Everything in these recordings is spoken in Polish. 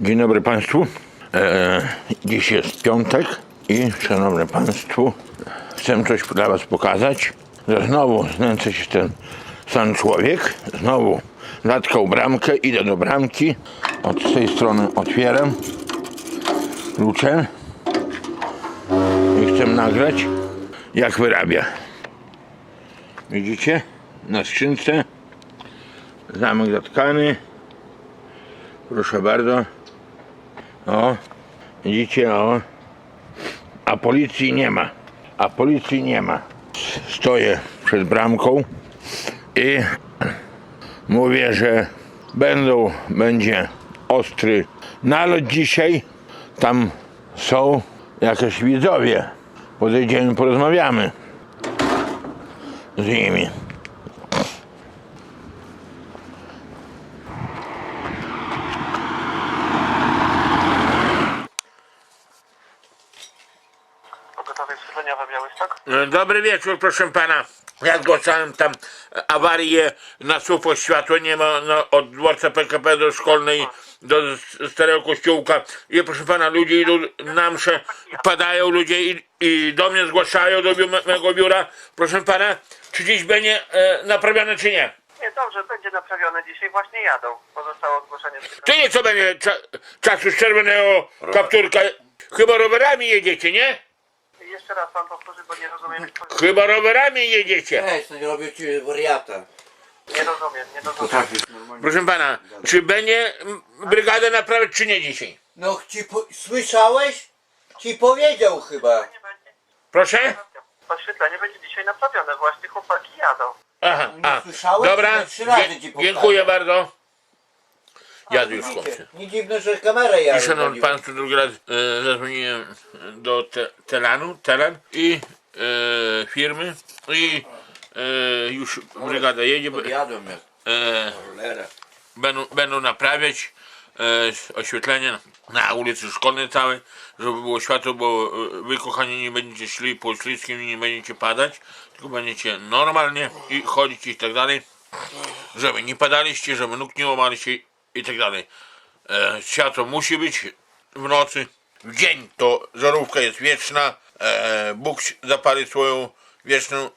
Dzień dobry Państwu. E, dziś jest piątek i szanowni Państwo, chcę coś dla Was pokazać, że znowu znęca się ten sam człowiek, znowu zatkał bramkę, idę do bramki, od tej strony otwieram kluczem i chcę nagrać jak wyrabia. Widzicie? Na skrzynce zamek zatkany proszę bardzo o, widzicie, o. A policji nie ma. A policji nie ma. Stoję przed bramką i mówię, że będą, będzie ostry nalot dzisiaj. Tam są jakieś widzowie. Podejdziemy, porozmawiamy z nimi. Białystok? E, Dobry wieczór, proszę pana. Ja zgłaszałem tam awarię na supo światło nie ma no, od dworca PKP do szkolnej do starego kościółka i proszę pana ludzie idą na msze, padają ludzie i, i do mnie zgłaszają do biu- mego biura proszę pana czy dziś będzie e, naprawione czy nie Nie, dobrze, będzie naprawione dzisiaj. Właśnie jadą. Pozostało zgłoszenie z to nie co będzie cza, czasu z czerwonego kapturka chyba rowerami jedziecie nie? Jeszcze raz pan powtórzy, bo nie rozumiem. chyba rowerami jedziecie Cześć, no nie robię ci wariata. Nie rozumiem, nie rozumiem. Normalnie. proszę pana czy będzie m, brygadę naprawiać czy nie dzisiaj No ci po... słyszałeś? Ci powiedział chyba. Nie będzie. proszę? Oświetlenie będzie dzisiaj naprawione. Właśnie chłopaki jadą. Aha, Nie a, słyszałeś? dobra, trzy razy dzie- ci powtarzam. dziękuję bardzo. Jadę już chłopcy. Nie dziwne, że kamerę ja I szanowni państwo, drugi raz e, zadzwoniłem do te, Telanu, Telan i e, firmy i e, już brygada jedzie, bo, Podjadłem jak e, cholera. będą, będą naprawiać e, oświetlenie na ulicy Szkolnej całej, żeby było światło, bo e, wy kochani nie będziecie szli po śliskim, nie będziecie padać, tylko będziecie normalnie i chodzić i tak dalej, żeby nie padaliście, żeby nóg nie łamaliście i tak dalej. E, światło musi być w nocy, w dzień to żarówka jest wieczna, e, Bóg zapali swoją wieczną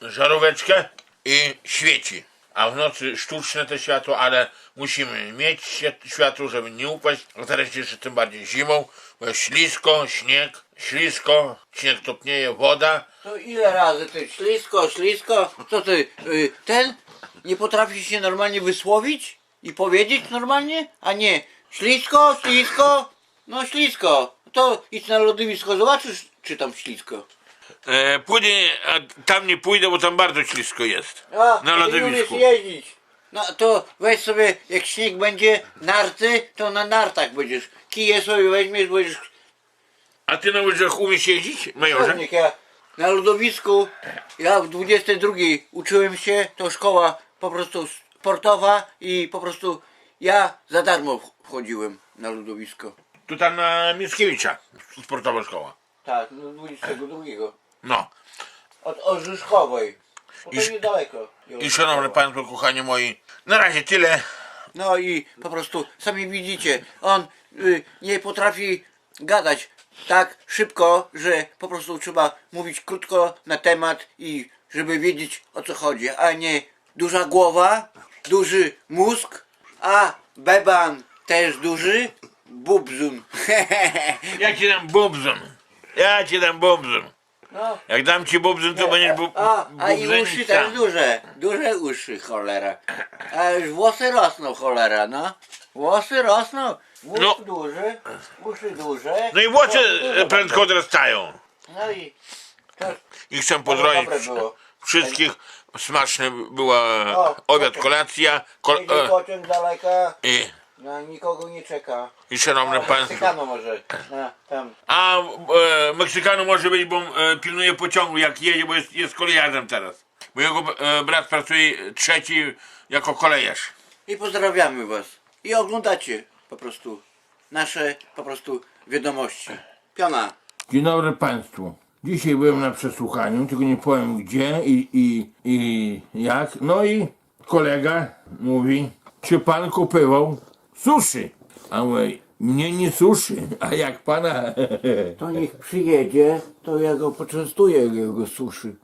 żaróweczkę i świeci. A w nocy sztuczne te światło, ale musimy mieć światło, żeby nie upaść. A teraz jeszcze tym bardziej zimą, bo jest ślisko, śnieg, ślisko, śnieg topnieje, woda. To ile razy ty ślisko, ślisko? Co ty, y, ten nie potrafi się normalnie wysłowić i powiedzieć normalnie? A nie, ślisko, ślisko, no ślisko. To idź na lodowisko, zobaczysz czy tam ślisko. E, pójdę, a tam nie pójdę, bo tam bardzo ślisko jest. A, na ty lodowisku. jeździć. No to weź sobie, jak śnieg będzie, narty, to na nartach będziesz. Kije sobie weźmiesz, będziesz... A ty na łyżach umiesz jeździć, majorze? Pewnie, ja na lodowisku, ja w 22 uczyłem się, to szkoła po prostu sportowa i po prostu ja za darmo wchodziłem na lodowisko. Tu tam na Mickiewicza, sportowa szkoła. Tak, no 22. No. Od Orzyszkowej. Bo to I- niedaleko. I szanowni państwo, kochani moi, na razie tyle. No i po prostu sami widzicie, on y, nie potrafi gadać tak szybko, że po prostu trzeba mówić krótko na temat i żeby wiedzieć o co chodzi, a nie duża głowa, duży mózg, a beban też duży, bubzun. Ja ci dam bubzon. Ja ci dam bubzon. no. Jak dam ci bubzon, to będziesz bu, A, a i uszy sam. też duże, duże uszy, cholera. A już włosy rosną, cholera, no. Włosy rosną, włos No. duży, uszy duże. No i włosy duże e, prędko odrastają. No i to I chcę pozdrowić dobre było. wszystkich. Smaczna była O, obiad, pociąg. kolacja. Kol, idzie e, pociąg daleka, i, no nikogo nie czeka. I szanowne państwo. Meksykano może, no, tam. A e, Meksykanu może być, bo e, pilnuje pociągu jak jedzie, bo jest, jest kolejarzem teraz. Bo jego e, brat pracuje trzeci jako kolejarz. I pozdrawiamy was. I oglądacie po prostu nasze po prostu wiadomości. Piona. Dzień dobry Państwu. Dzisiaj byłem na przesłuchaniu, tylko nie powiem gdzie i, i, i jak. No i kolega mówi, czy pan kupywał suszy? A mówię, mnie nie suszy, a jak pana... To niech przyjedzie, to ja go poczęstuję, jak go suszy.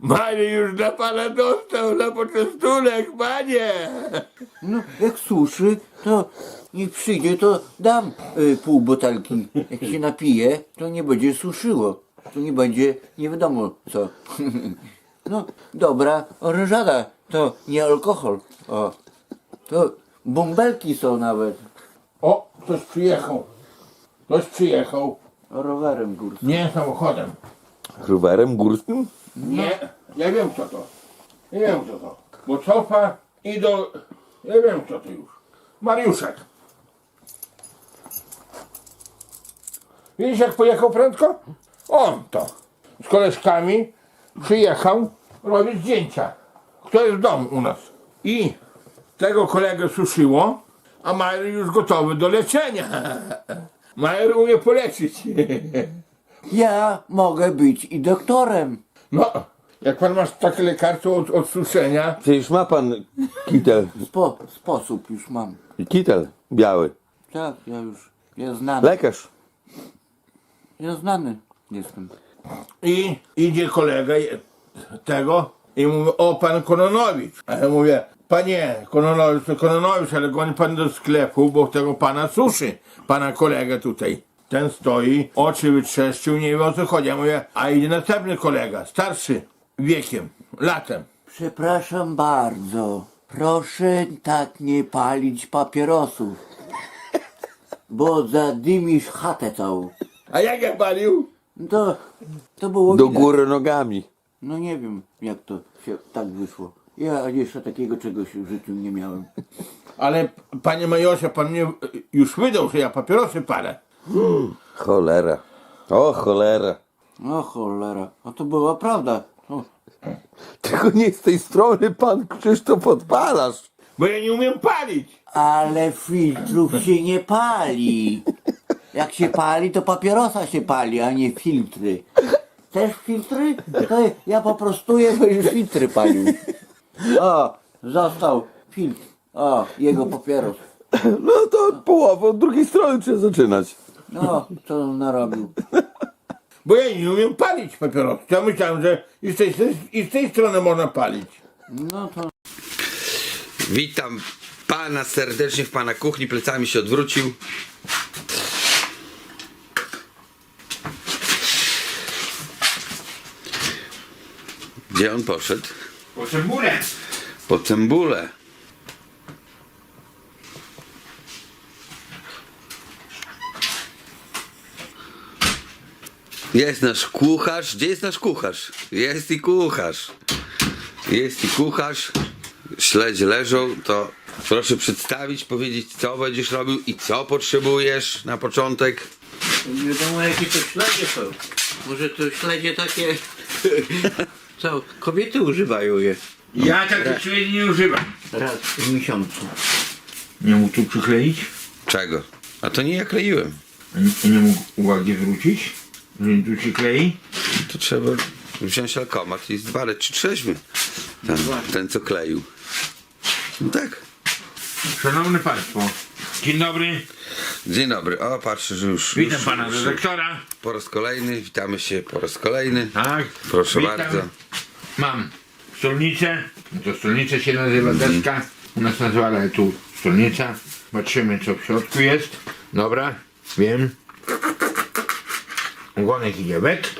Mary już dla pana dostał na poczęstunek, panie! No, jak suszy, to niech przyjdzie, to dam y, pół butelki. Jak się napije, to nie będzie suszyło. To nie będzie nie wiadomo co. No, dobra, orężada to nie alkohol. O, to bąbelki są nawet. O, ktoś przyjechał. Ktoś przyjechał. Rowerem górskim. Nie samochodem. Rowerem górskim? Nie, ja wiem co to. Ja wiem co to. Bo cofa i do... Ja wiem co to już. Mariuszek. Widzisz jak pojechał prędko? On to. Z koleżkami przyjechał robić zdjęcia. Kto jest w domu u nas. I tego kolegę suszyło, a Majer już gotowy do leczenia. Majer umie poleczyć. Ja mogę być i doktorem. No, jak pan masz takie lekarstwo od, od suszenia, Przecież ma pan kitel. Spo, sposób już mam. Kitel biały. Tak, ja już, ja znany. Lekarz. Ja znany jestem. i idzie kolega je- tego i mówi, o pan Kononowicz. A ja mówię, panie Kononowicz, to Kononowicz, ale goni pan do sklepu, bo tego pana suszy, pana kolega tutaj. Ten stoi, oczy wytrzeszczył, nie wie o co chodzi. Ja mówię, a idzie następny kolega, starszy wiekiem, latem. Przepraszam bardzo. Proszę tak nie palić papierosów. Bo zadymisz chatę całą. A jak ja palił? To, to było Do widać. góry nogami. No nie wiem, jak to się tak wyszło. Ja jeszcze takiego czegoś w życiu nie miałem. Ale panie majorze, pan mnie już wydał, że ja papierosy palę. Cholera. O cholera. O cholera, a to była prawda. O, Tylko nie z tej strony pan Krzysztof odpalasz. Bo ja nie umiem palić. ale filtrów się nie pali. Jak się pali, to papierosa się pali, a nie filtry. Też filtry? To ja poprostuję, bo już filtry palił. O, został filtr. O, jego papieros. No to od połowy, od drugiej strony trzeba zaczynać. No, co on narobił? Bo ja nie umiem palić papierosów. Ja myślałem, że i z tej, i z tej strony można palić. No to Witam pana serdecznie w pana kuchni, plecami się odwrócił. Gdzie on poszedł? Po cebulę. Po cembulę. Jest nasz kucharz. Gdzie jest nasz kucharz? Jest i kucharz. Jest i kucharz. Śledzie leżą, to proszę przedstawić, powiedzieć co będziesz robił i co potrzebujesz na początek. nie wiadomo jakie to śledzie są. Może to śledzie takie, co kobiety używają je Ja takich śledzi nie używam. raz w miesiącu. Nie mógł tu przykleić? Czego? A to nie ja kleiłem. Nie, nie mógł uwagi zwrócić? Że tu się klei? To trzeba wziąć alkomat i zwaleć czy trzeźwy. Ten, ten co kleił. No tak. Szanowne Państwo, dzień dobry. Dzień dobry. O, patrzę, że już. Witam już, Pana już, redaktora. Po raz kolejny. Witamy się po raz kolejny. Tak. Proszę Witam. bardzo. Mam stolnicę. To stolnica się nazywa deska. U nas nazywa, ale tu stolnica. Patrzymy co w środku jest. Dobra, wiem. Ogonek idzie wet.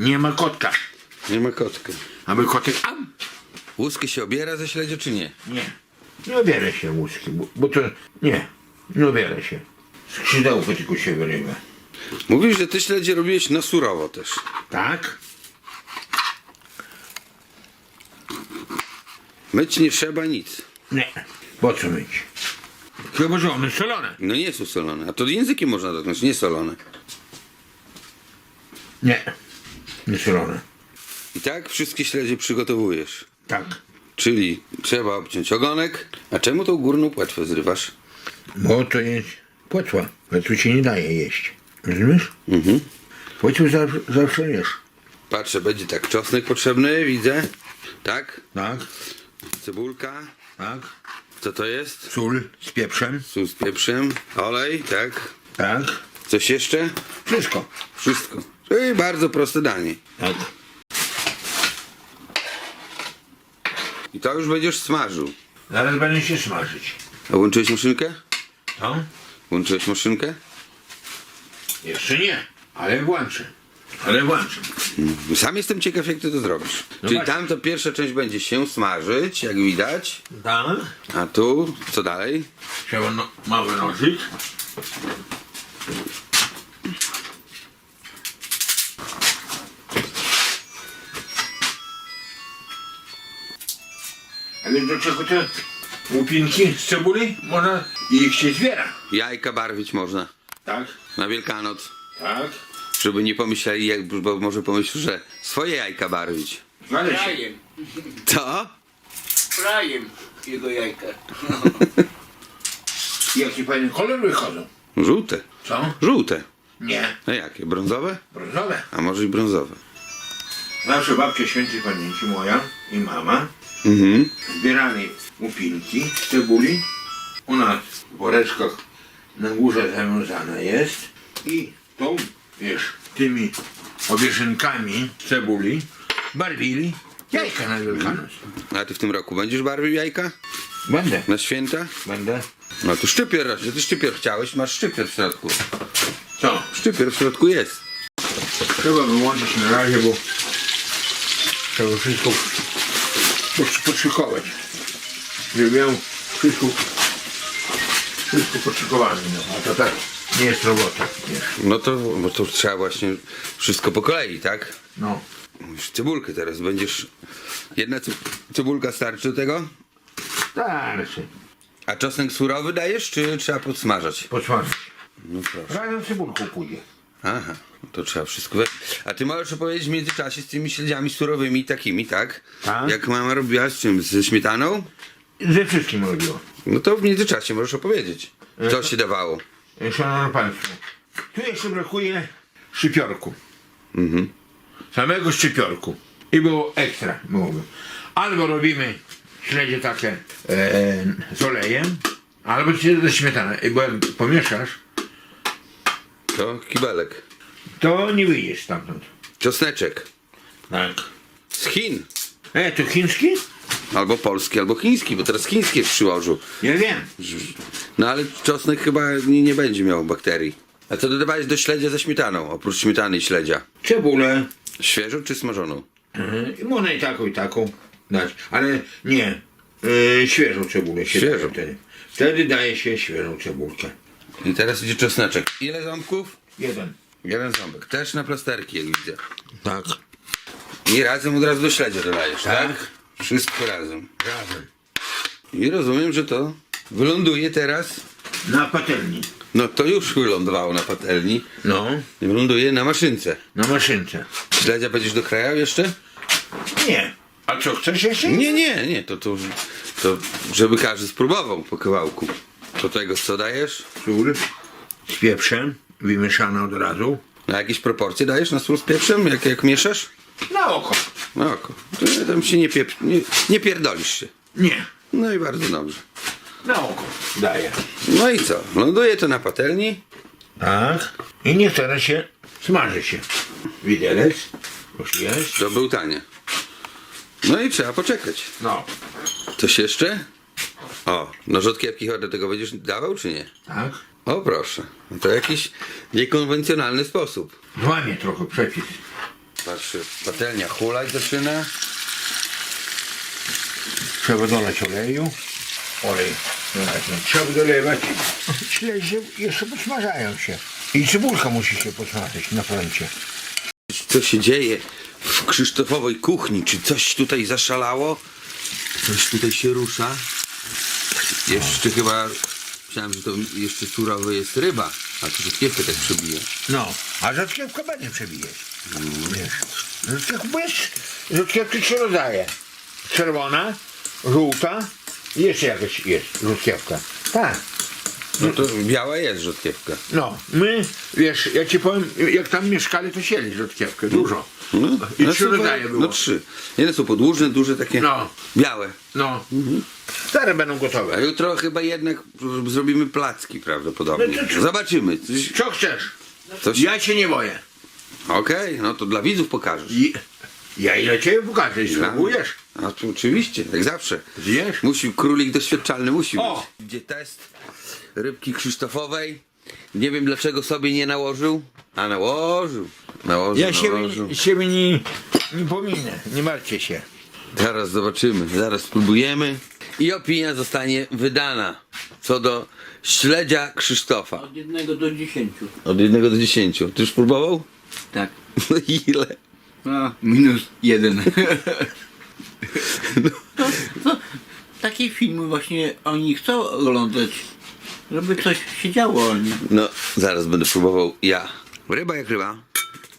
Nie ma kotka. Nie ma kotka. Aby kotek... Am! Łusky się obiera ze śledzia czy nie? Nie. Nie obiera się łuski, bo, bo to... Nie. Nie obiera się. Skrzydełko tylko się wyrywa. Mówisz, że ty śledzie robiłeś na surowo też. Tak? Myć nie trzeba nic. Nie. Po co myć? Chyba, że one solone. No nie są solone. A to językiem można dotknąć, nie solone. Nie. Nie solone. I tak wszystkie śledzie przygotowujesz. Tak. Czyli trzeba obciąć ogonek. A czemu tą górną płetwę zrywasz? Bo to jest płetwa. Płetwy się nie daje jeść. Rozumiesz? Mhm. Płetwy zawsze, zawsze jesz. Patrzę, będzie tak czosnek potrzebny, widzę. Tak? Tak? Cebulka. Tak. Co to jest? Sól z pieprzem. Sól z pieprzem, olej, tak. Tak. Coś jeszcze? Wszystko. Wszystko. Czyli bardzo proste danie. Tak. I to już będziesz smażył. Zaraz będę się smażyć. A włączyłeś maszynkę? To? Włączyłeś maszynkę? Jeszcze nie, ale włączę. Ale włączę. Sam jestem ciekaw, jak ty to zrobisz. No Czyli właśnie. tam to pierwsza część będzie się smażyć, jak widać. Tak. A tu, co dalej? Trzeba no, mały nożyk. Więc do czego te łupinki z cebuli? Można i ich się zbiera. Jajka barwić można. Tak, Na Wielkanoc. tak. Żeby nie pomyśleli, jak, bo może pomyślą, że swoje jajka barwić. Zgadza się. Frajem. Co? Frajem jego jajka. Jaki fajny kolor wychodzą. Żółte. Co? Żółte. Nie. A jakie? Brązowe? Brązowe. A może i brązowe. Zawsze babcia świętej pamięci moja i mama Mhm. zbierali łupinki z cebuli. U nas w woreczkach na górze zawiązana jest i tą, wiesz, tymi obieżynkami z cebuli barwili jajka na Wielkanoc. A ty w tym roku będziesz barwił jajka? Będę. Na święta? Będę. No to szczypior, ty szczypior chciałeś, masz szczypior w środku. Co? Szczypior w środku jest. Trzeba wyłączyć na razie, bo trzeba wszystko podszykować. Żeby miał wszystko, wszystko podszykowane. No. A to tak nie jest robota. Wiesz. No to, bo to trzeba właśnie wszystko po kolei, tak? No. Już cebulkę teraz będziesz... Jedna ce- cebulka starczy do tego? Starszy. A czosnek surowy dajesz, czy trzeba podsmażać? Podsmażyć. No proszę. Razem z cebulką pójdzie. Aha, to trzeba wszystko... We... A ty możesz opowiedzieć w międzyczasie z tymi śledziami surowymi takimi, tak? Tak. Jak mama robiła z czym? Ze śmietaną? Ze wszystkim robiło. No to w międzyczasie możesz opowiedzieć. Co się dawało? Szanowni Państwo, tu jeszcze brakuje szczypiorku. Samego szczypiorku. I było ekstra, byłoby. Albo robimy śledzie takie e, z olejem, albo się ze śmietaną. I bo jak pomieszasz, To kibelek. to nie wyjdziesz stamtąd. Czosneczek. Tak. Z Chin. E, to chiński? Albo polski, albo chiński, bo teraz chiński jest przyłożył. Ja wiem. No ale czosnek chyba nie, nie będzie miał bakterii. A co dodawałeś do śledzia ze śmietaną, oprócz śmietany i śledzia? Cebulę. Świeżą czy smażoną? Mhm. I można i taką, i taką dać. Ale nie. E, świeżą cebulę się Świeżą. daje wtedy. Wtedy daje się świeżą cebulkę. I teraz idzie czosneczek. Ile ząbków? Jeden. Jeden ząbek. Też na plasterki, jak widzę. Tak. I razem od razu do śledzia dodajesz, tak? Tak. Wszystko razem. Razem. I rozumiem, że to wyląduje teraz. Na patelni. No to już wylądowało na patelni. No. I wyląduje na maszynce. Na maszynce. Śledzia będziesz dokrajał jeszcze? Nie. A co, chcesz jeszcze? Nie, nie, nie. To, to, to żeby każdy spróbował po kawałku. Do tego co dajesz? Sól z pieprzem, wymieszana od razu. Na jakieś proporcje dajesz na sól z pieprzem, jak, jak mieszasz? Na oko. No oko. To nie- tam się nie, piep... nie, nie pierdolisz się. Nie. No i bardzo dobrze. Na oko daję. No i co? Ląduje to na patelni. Tak. I niech teraz się smaży się. Widelec. Już jest. To był tanie. No i trzeba poczekać. No. Coś jeszcze? O, kiepki chyba do tego będziesz dawał, czy nie? Tak. O proszę. No To jakiś niekonwencjonalny sposób. Złamie trochę przepis. Patrzę, patelnia hulać zaczyna. Trzeba dolać oleju. Olej. dolać. No, Trzeba dolewać. Śledzie jeszcze posmażają się. I cebulka musi się posmażyć na prącie. Co się dzieje w Krzysztofowej kuchni? Czy coś tutaj zaszalało? Coś tutaj się rusza? Jeszcze chyba... Myślałem, że to jeszcze surowy jest ryba. A tu kiepkę tak przebije. No, a rzodkiewka będzie przebijać. Wiesz, rzodkiewka, bo jest, rzodkiewki trzy rodzaje. Czerwona, żółta i jeszcze jakaś jest rzodkiewka. Tak. No to biała jest rzodkiewka. No, my, wiesz, ja ci powiem, jak tam mieszkali, to sieli rzodkiewkę, dużo. I No trzy są rodzaje było. No trzy. Jedne są podłużne, duże takie. No. Białe. No. Stare będą A gotowe. jutro chyba jednak zrobimy placki prawdopodobnie. No to czy- Zobaczymy. Coś, Co chcesz? coś... Ja się nie boję. Okej, no to dla widzów pokażesz. I, ja ile ciebie pokażę, spróbujesz? A to oczywiście, jak zawsze. Zjesz? Musi, królik doświadczalny musi O! być. Gdzie test rybki krzysztofowej. Nie wiem dlaczego sobie nie nałożył, a nałożył. Nałożył, Ja siebie, nałożył. siebie nie, nie pominę, nie martwcie się. Zaraz zobaczymy, zaraz spróbujemy. I opinia zostanie wydana co do śledzia Krzysztofa. Od jednego do dziesięciu. Od 1 do 10. Ty już próbował? Tak. No ile? A, minus jeden. no, no, takie filmy właśnie oni chcą oglądać. Żeby coś się działo. No, zaraz będę próbował ja. Ryba jak ryba.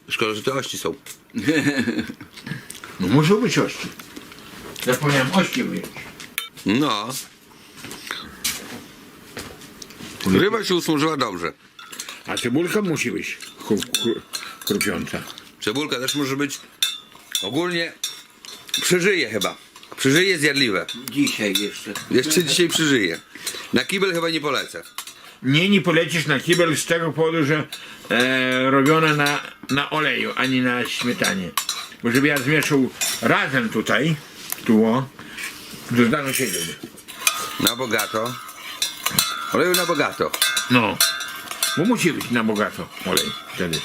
Szkoda, że te ości są. No muszą być ości. Zapomniałem ości wyjąć. No. Ryba się usmażyła dobrze. A cebulka musi być chru- chru- chrupiąca. Cebulka też może być ogólnie przeżyje chyba. Przeżyje zjadliwe. Dzisiaj jeszcze. Jeszcze dzisiaj przeżyje. Na kibel chyba nie polecę. Nie, nie polecisz na kibel z tego powodu, że e, robione na, na oleju, ani na śmietanie. Bo żeby ja zmieszał razem tutaj, tu o, to zdano siedziałby. Na bogato. Oleju na bogato. No. Bo musi być na bogato olej wtedy.